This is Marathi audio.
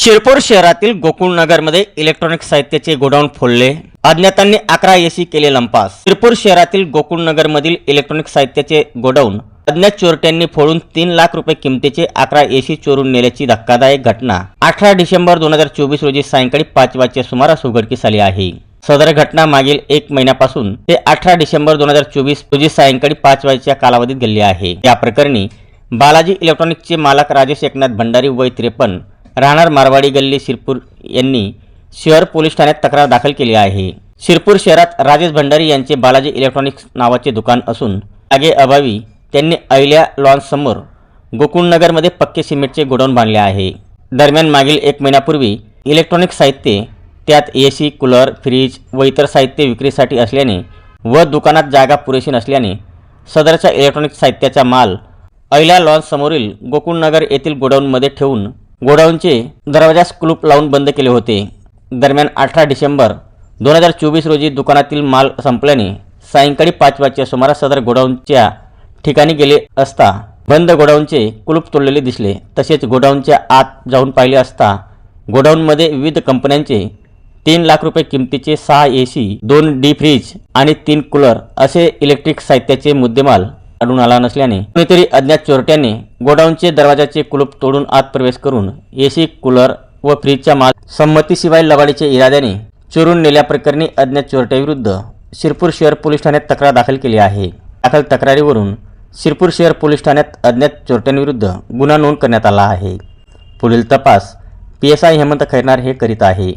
शिरपूर शहरातील गोकुळनगरमध्ये इलेक्ट्रॉनिक साहित्याचे गोडाऊन फोडले. अज्ञातांनी अकरा एसी केले लंपास. शिरपूर शहरातील गोकुळनगरमधील इलेक्ट्रॉनिक साहित्याचे गोडाऊन अज्ञात चोरट्यांनी फोडून तीन लाख रुपये किमतीचे अकरा एसी चोरून नेल्याची धक्कादायक घटना. अठरा डिसेंबर दोन हजार चोवीस रोजी सायंकाळी पाच वाजच्या सुमारास उघडकीस आली आहे. सदर घटना मागील एक महिन्यापासून ते अठरा डिसेंबर दोन हजार चोवीस रोजी सायंकाळी पाच वाजेच्या कालावधीत घडली आहे. या प्रकरणी बालाजी इलेक्ट्रॉनिक्सचे मालक राजेश एकनाथ भंडारी वय त्रेपन्न राहणार मारवाडी गल्ली शिरपूर यांनी शहर पोलीस ठाण्यात तक्रार दाखल केली आहे. शिरपूर शहरात राजेश भंडारी यांचे बालाजी इलेक्ट्रॉनिक्स नावाचे दुकान असून आगे अभावी त्यांनी अहिल्या लॉन्ससमोर गोकुळनगरमध्ये पक्के सिमेंटचे गोडाऊन बांधले आहे. दरम्यान मागील एक महिन्यापूर्वी इलेक्ट्रॉनिक साहित्य त्यात ए सी कूलर फ्रीज व इतर साहित्य विक्रीसाठी असल्याने व दुकानात जागा पुरेशी नसल्याने सदरच्या इलेक्ट्रॉनिक साहित्याचा माल अहिल्या लॉन्ससमोरील गोकुळनगर येथील गोडाऊनमध्ये ठेवून गोडाऊनचे दरवाजास कुलूप लावून बंद केले होते. दरम्यान अठरा डिसेंबर दोन हजार चोवीस रोजी दुकानातील माल संपल्याने सायंकाळी पाच वाजच्या सुमारास सदर गोडाऊनच्या ठिकाणी गेले असता बंद गोडाऊनचे कुलूप तोडलेले दिसले. तसेच गोडाऊनच्या आत जाऊन पाहिले असता गोडाऊनमध्ये विविध कंपन्यांचे तीन लाख रुपये किमतीचे सहा ए सी दोन डी फ्रीज आणि तीन कूलर असे इलेक्ट्रिक साहित्याचे मुद्देमाल आढळून आला नसल्याने कोणीतरी अज्ञात चोरट्याने गोडाऊनचे दरवाजाचे कुलूप तोडून आत प्रवेश करून एसी कूलर व फ्रीजचा माल संमतीशिवाय लबाडीच्या इराद्याने चोरून नेल्याप्रकरणी अज्ञात चोरट्याविरुद्ध शिरपूर शहर पोलीस ठाण्यात तक्रार दाखल केली आहे. दाखल तक्रारीवरून शिरपूर शहर पोलीस ठाण्यात अज्ञात चोरट्यांविरुद्ध गुन्हा नोंद करण्यात आला आहे. पुढील तपास P S I Hemant Khairnar हे करीत आहे.